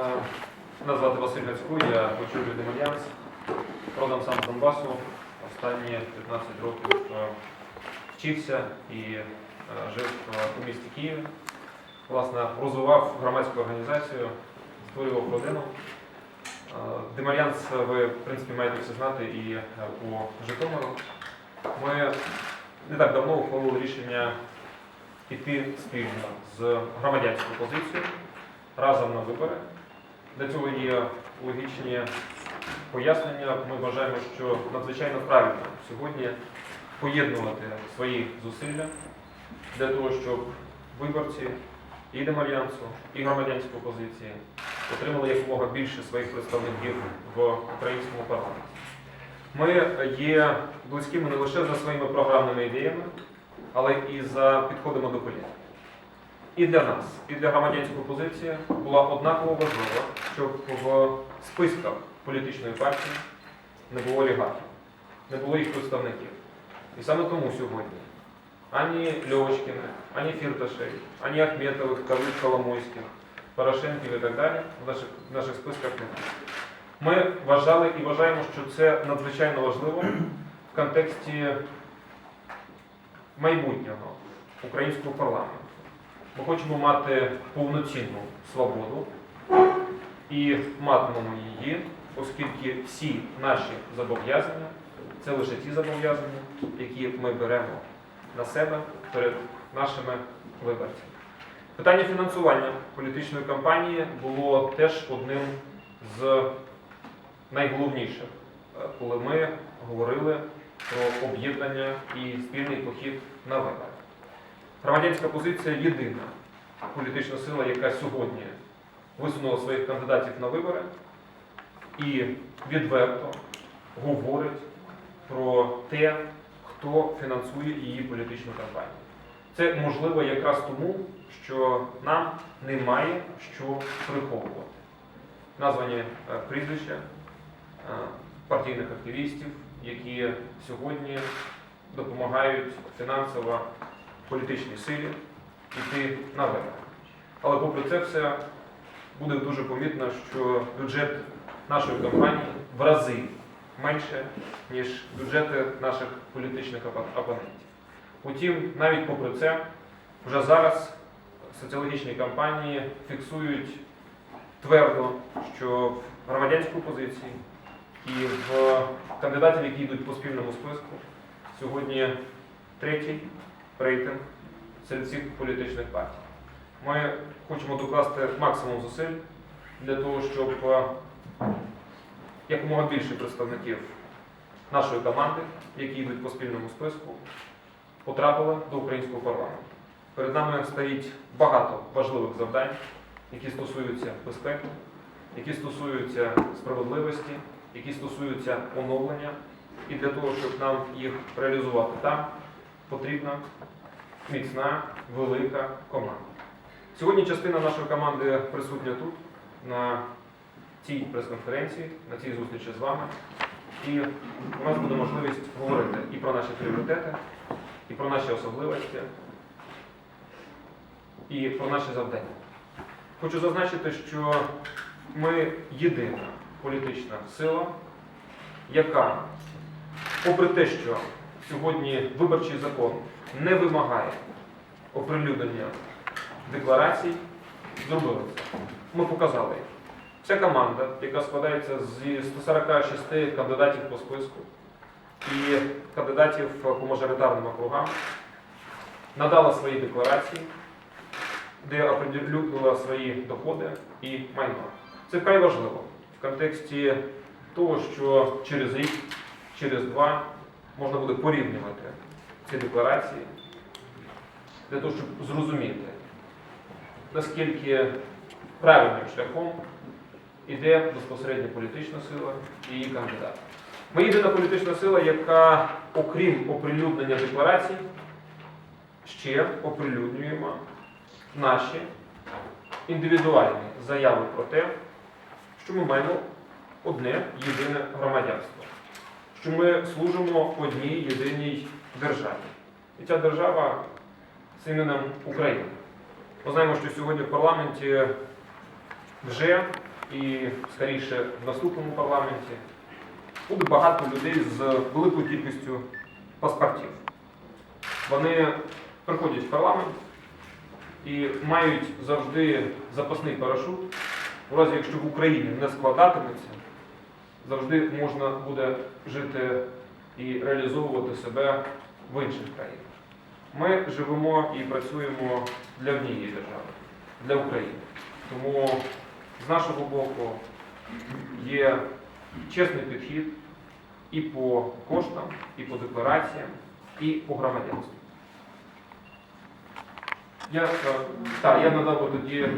Е, Мене звати Василь Гацько, я очолюю Демальянс, родом сам з Донбасу. Останні 15 років е, вчився і е, жив у місті Києві. Власне, розвивав громадську організацію, створював родину. Демальянс ви, в принципі, маєте все знати і по Житомиру. Ми не так давно ухвалили рішення піти спільно з громадянською позицією разом на вибори. Для цього є логічні пояснення. Ми вважаємо, що надзвичайно правильно сьогодні поєднувати свої зусилля для того, щоб виборці і Демальянсу, і громадянської опозиції отримали якомога більше своїх представників в українському парламенті. Ми є близькими не лише за своїми програмними ідеями, але і за підходами до політики. І для нас, і для громадянської опозиції була однаково важлива, щоб в списках політичної партії не було олігархів, не було їх представників. І саме тому сьогодні ані Льовочкіних, ані Фірташей, ані Ахметових, Карлик Коломойських, Порошенків і так далі в наших, в наших списках немає. Ми вважали і вважаємо, що це надзвичайно важливо в контексті майбутнього українського парламенту. Ми хочемо мати повноцінну свободу і матимемо її, оскільки всі наші зобов'язання це лише ті зобов'язання, які ми беремо на себе перед нашими виборцями. Питання фінансування політичної кампанії було теж одним з найголовніших, коли ми говорили про об'єднання і спільний похід на вибори. Громадянська позиція єдина політична сила, яка сьогодні висунула своїх кандидатів на вибори і відверто говорить про те, хто фінансує її політичну кампанію. Це можливо якраз тому, що нам немає що приховувати. Названі е, прізвища е, партійних активістів, які сьогодні допомагають фінансово політичній силі йти на вибори. Але попри це все буде дуже помітно, що бюджет нашої компанії в рази менше, ніж бюджети наших політичних опо- опонентів. Утім, навіть попри це, вже зараз соціологічні кампанії фіксують твердо, що в громадянській позиції і в кандидатів, які йдуть по спільному списку, сьогодні третій рейтинг серед всіх політичних партій. Ми хочемо докласти максимум зусиль для того, щоб е, якомога більше представників нашої команди, які йдуть по спільному списку, потрапили до українського парламенту. Перед нами стоїть багато важливих завдань, які стосуються безпеки, які стосуються справедливості, які стосуються оновлення. І для того, щоб нам їх реалізувати там, потрібна міцна, велика команда. Сьогодні частина нашої команди присутня тут, на цій прес-конференції, на цій зустрічі з вами. І у нас буде можливість говорити і про наші пріоритети, і про наші особливості, і про наші завдання. Хочу зазначити, що ми єдина політична сила, яка, попри те, що сьогодні виборчий закон не вимагає оприлюднення декларацій, зробили це. Ми показали їх. Ця команда, яка складається зі 146 кандидатів по списку і кандидатів по мажоритарним округам, надала свої декларації, де оприлюднила свої доходи і майно. Це вкрай важливо в контексті того, що через рік, через два можна буде порівнювати ці декларації для того, щоб зрозуміти, наскільки правильним шляхом іде безпосередньо політична сила і її кандидат. Ми єдина політична сила, яка, окрім оприлюднення декларацій, ще оприлюднюємо наші індивідуальні заяви про те, що ми маємо одне єдине громадянство, що ми служимо одній єдиній державі. І ця держава з іменем Україна. Ми знаємо, що сьогодні в парламенті вже і скоріше в наступному парламенті буде багато людей з великою кількістю паспортів. Вони приходять в парламент і мають завжди запасний парашут. У разі, якщо в Україні не складатиметься, завжди можна буде жити і реалізовувати себе в інших країнах. Ми живемо і працюємо для однієї держави, для України. Тому з нашого боку є чесний підхід і по коштам, і по деклараціям, і по громадянству. Я, е, так, я надав би тоді е,